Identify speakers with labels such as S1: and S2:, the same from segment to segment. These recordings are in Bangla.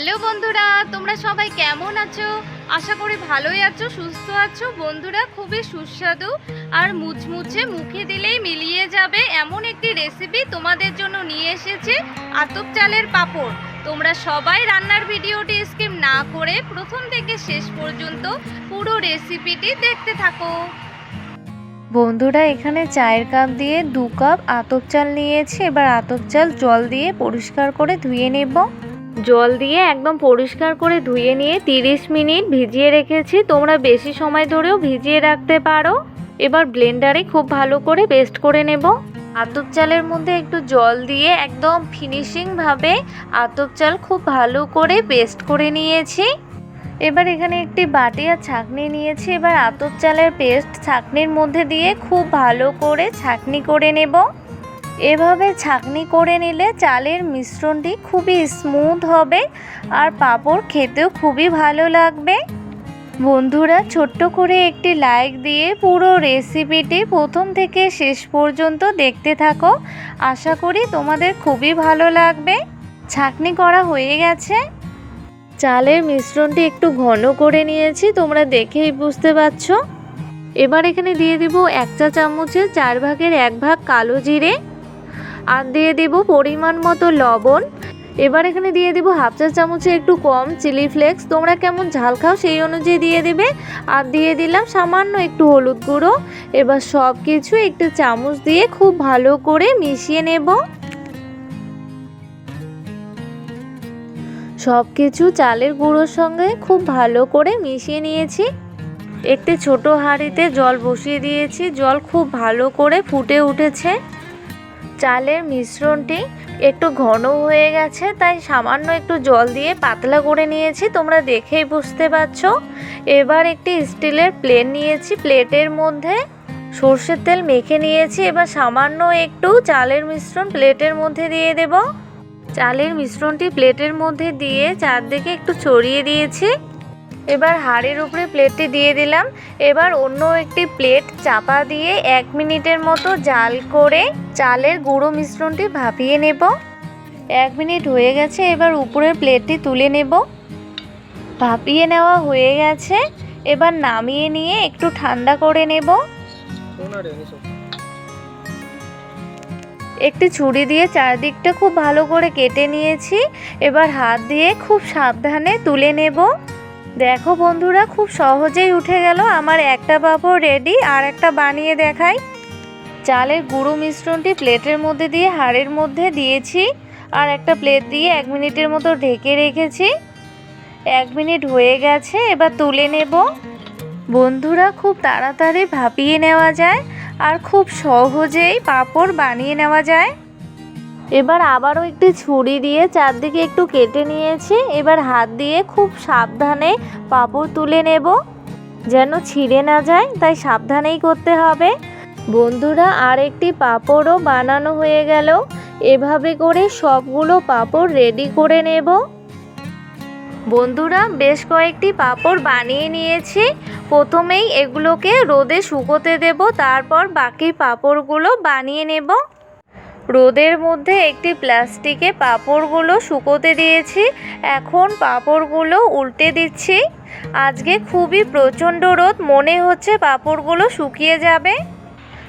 S1: হ্যালো বন্ধুরা, তোমরা সবাই কেমন আছো? আশা করি ভালোই আছো, সুস্থ আছো। বন্ধুরা, খুবই সুস্বাদু আর মুচমুচে মুখে দিলেই মিলিয়ে যাবে এমন একটি রেসিপি তোমাদের জন্য নিয়ে এসেছে, আতপ চালের পাঁপড়। তোমরা সবাই রান্নার ভিডিওটি স্কিপ না করে প্রথম থেকে শেষ পর্যন্ত পুরো রেসিপিটি দেখতে থাকো। বন্ধুরা, এখানে চায়ের কাপ দিয়ে দু কাপ আতপ চাল নিয়েছি। এবার আতপ চাল জল দিয়ে পরিষ্কার করে ধুয়ে নেব। জল দিয়ে একদম পরিষ্কার করে ধুয়ে নিয়ে 30 মিনিট ভিজিয়ে রেখেছি। তোমরা বেশি সময় ধরেও ভিজিয়ে রাখতে পারো। এবার ব্লেন্ডারে খুব ভালো করে পেস্ট করে নেব। আতপ চালের মধ্যে একটু জল দিয়ে একদম ফিনিশিংভাবে আতপ চাল খুব ভালো করে পেস্ট করে নিয়েছি। এবার এখানে একটি বাটি আর ছাঁকনি নিয়েছি। এবার আতপ চালের পেস্ট ছাঁকনির মধ্যে দিয়ে খুব ভালো করে ছাঁকনি করে নেব। এভাবে ছাঁকনি করে নিলে চালের মিশ্রণটি খুবই স্মুথ হবে আর পাঁপড় খেতেও খুবই ভালো লাগবে। বন্ধুরা, ছোট্ট করে একটি লাইক দিয়ে পুরো রেসিপিটি প্রথম থেকে শেষ পর্যন্ত দেখতে থাকো। আশা করি তোমাদের খুবই ভালো লাগবে। ছাঁকনি করা হয়ে গেছে। চালের মিশ্রণটি একটু ঘন করে নিয়েছি, তোমরা দেখেই বুঝতে পারছ। এবার এখানে দিয়ে দিব এক চা চামচের চার ভাগের এক ভাগ কালো জিরে। আর দিয়ে দেব পরিমাণ মতো লবণ। এবার এখানে দিয়ে দিব হাফ চা চামচে একটু কম চিলি ফ্লেক্স। তোমরা কেমন ঝাল খাও সেই অনুযায়ী দিয়ে দেবে। আর দিয়ে দিলাম সামান্য একটু হলুদ গুঁড়ো। এবার সব কিছু একটু চামচ দিয়ে খুব ভালো করে মিশিয়ে নেব। সব কিছু চালের গুঁড়োর সঙ্গে খুব ভালো করে মিশিয়ে নিয়েছি। একটি ছোট হাঁড়িতে জল বসিয়ে দিয়েছি। জল খুব ভালো করে ফুটে উঠেছে। চালের মিশ্রণটি একটু ঘন হয়ে গেছে, তাই সামান্য একটু জল দিয়ে পাতলা করে নিয়েছি, তোমরা দেখেই বুঝতে পারছ। এবার একটি স্টিলের প্লেট নিয়েছি, প্লেটের মধ্যে সর্ষের তেল মেখে নিয়েছি, এবার সামান্য একটু চালের মিশ্রণ প্লেটের মধ্যে দিয়ে দেব। চালের মিশ্রণটি প্লেটের মধ্যে দিয়ে চারদিকে একটু ছড়িয়ে দিয়েছি। এবার হাড়ের উপরে প্লেটটি দিয়ে দিলাম। এবার অন্য একটি প্লেট চাপা দিয়ে এক মিনিটের মতো জাল করে চালের গুঁড়ো মিশ্রণটি ভাপিয়ে নেব। এক মিনিট হয়ে গেছে, এবার উপরের প্লেটটি তুলে নেব। ভাপিয়ে নেওয়া হয়ে গেছে, এবার নামিয়ে নিয়ে একটু ঠান্ডা করে নেব। একটি ছুরি দিয়ে চারদিকটা খুব ভালো করে কেটে নিয়েছি। এবার হাত দিয়ে খুব সাবধানে তুলে নেব। দেখো বন্ধুরা, খুব সহজেই উঠে গেল আমার একটা পাঁপড় রেডি আর একটা বানিয়ে দেখাই। চালের গুঁড়ো মিশ্রণটি প্লেটের মধ্যে দিয়ে হাড়ের মধ্যে দিয়েছি আর একটা প্লেট দিয়ে এক মিনিটের মতো ঢেকে রেখেছি। এক মিনিট হয়ে গেছে, এবার তুলে নেব। বন্ধুরা, খুব তাড়াতাড়ি ভাপিয়ে নেওয়া যায় আর খুব সহজেই পাঁপড় বানিয়ে নেওয়া যায়। এবার আবারও একটি ছুরি দিয়ে চারদিকে একটু কেটে নিয়েছি। এবার হাত দিয়ে খুব সাবধানে পাঁপড় তুলে নেব, যেন ছিঁড়ে না যায়, তাই সাবধানেই করতে হবে। বন্ধুরা আর একটি পাঁপড়ও বানানো হয়ে গেল। এভাবে করে সবগুলো পাঁপড় রেডি করে নেব। বন্ধুরা, বেশ কয়েকটি পাঁপড় বানিয়ে নিয়েছি। প্রথমেই এগুলোকে রোদে শুকোতে দেব, তারপর বাকি পাঁপড়গুলো বানিয়ে নেব। রোদের মধ্যে একটি প্লাস্টিকে পাঁপড়গুলো শুকোতে দিয়েছি। এখন পাঁপড়গুলো উল্টে দিচ্ছি। আজকে খুবই প্রচণ্ড রোদ, মনে হচ্ছে পাঁপড়গুলো শুকিয়ে যাবে।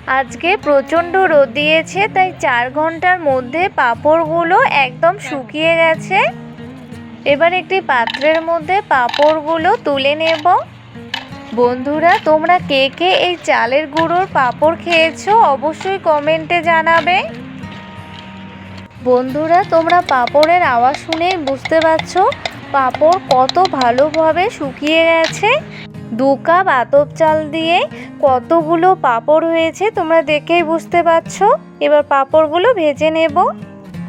S1: আজকে প্রচণ্ড রোদ দিয়েছে, তাই চার ঘণ্টার মধ্যে পাঁপড়গুলো একদম শুকিয়ে গেছে। এবার একটি পাত্রের মধ্যে পাঁপড়গুলো তুলে নেব। বন্ধুরা, তোমরা কে কে এই চালের গুঁড়োর পাঁপড় খেয়েছো অবশ্যই কমেন্টে জানাবে। বন্ধুরা, তোমরা পাঁপড়ের আওয়াজ শুনেই বুঝতে পারছ পাঁপড় কত ভালোভাবে শুকিয়ে গেছে। দু কাপ আতপ চাল দিয়ে কতগুলো পাঁপড় হয়েছে তোমরা দেখেই বুঝতে পারছ। এবার পাঁপড়গুলো ভেজে নেব।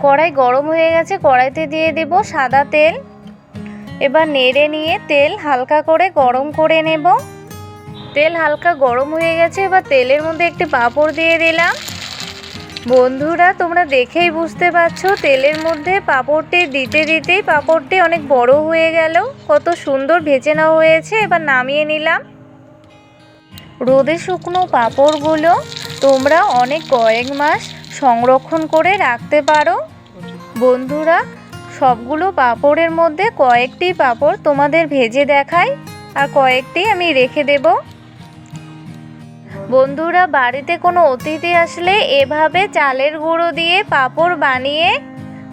S1: কড়াই গরম হয়ে গেছে, কড়াইতে দিয়ে দেব সাদা তেল। এবার নেড়ে নিয়ে তেল হালকা করে গরম করে নেব। তেল হালকা গরম হয়ে গেছে, এবার তেলের মধ্যে একটি পাঁপড় দিয়ে দিলাম। বন্ধুরা, তোমরা দেখেই বুঝতে পারছ, তেলের মধ্যে পাঁপড়টি দিতে দিতেই পাঁপড়টি অনেক বড় হয়ে গেল। কত সুন্দর ভেজে নেওয়া হয়েছে, এবার নামিয়ে নিলাম। রোদে শুকনো পাঁপড়গুলো তোমরা অনেক কয়েক মাস সংরক্ষণ করে রাখতে পারো। বন্ধুরা, সবগুলো পাঁপড়ের মধ্যে কয়েকটি পাঁপড় তোমাদের ভেজে দেখাই, আর কয়েকটি আমি রেখে দেব। বন্ধুরা, বাড়িতে কোনো অতিথি আসলে এভাবে চালের গুঁড়ো দিয়ে পাঁপড় বানিয়ে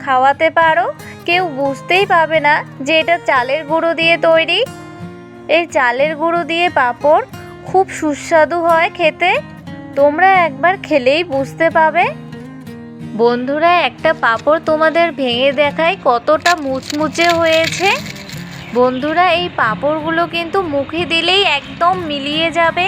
S1: খাওয়াতে পারো। কেউ বুঝতেই পাবে না যে এটা চালের গুঁড়ো দিয়ে তৈরি। এই চালের গুঁড়ো দিয়ে পাঁপড় খুব সুস্বাদু হয় খেতে। তোমরা একবার খেলেই বুঝতে পাবে। বন্ধুরা, একটা পাঁপড় তোমাদের ভেঙে দেখায় কতটা মুচমুচে হয়েছে। বন্ধুরা, এই পাঁপড়গুলো কিন্তু মুখে দিলেই একদম মিলিয়ে যাবে।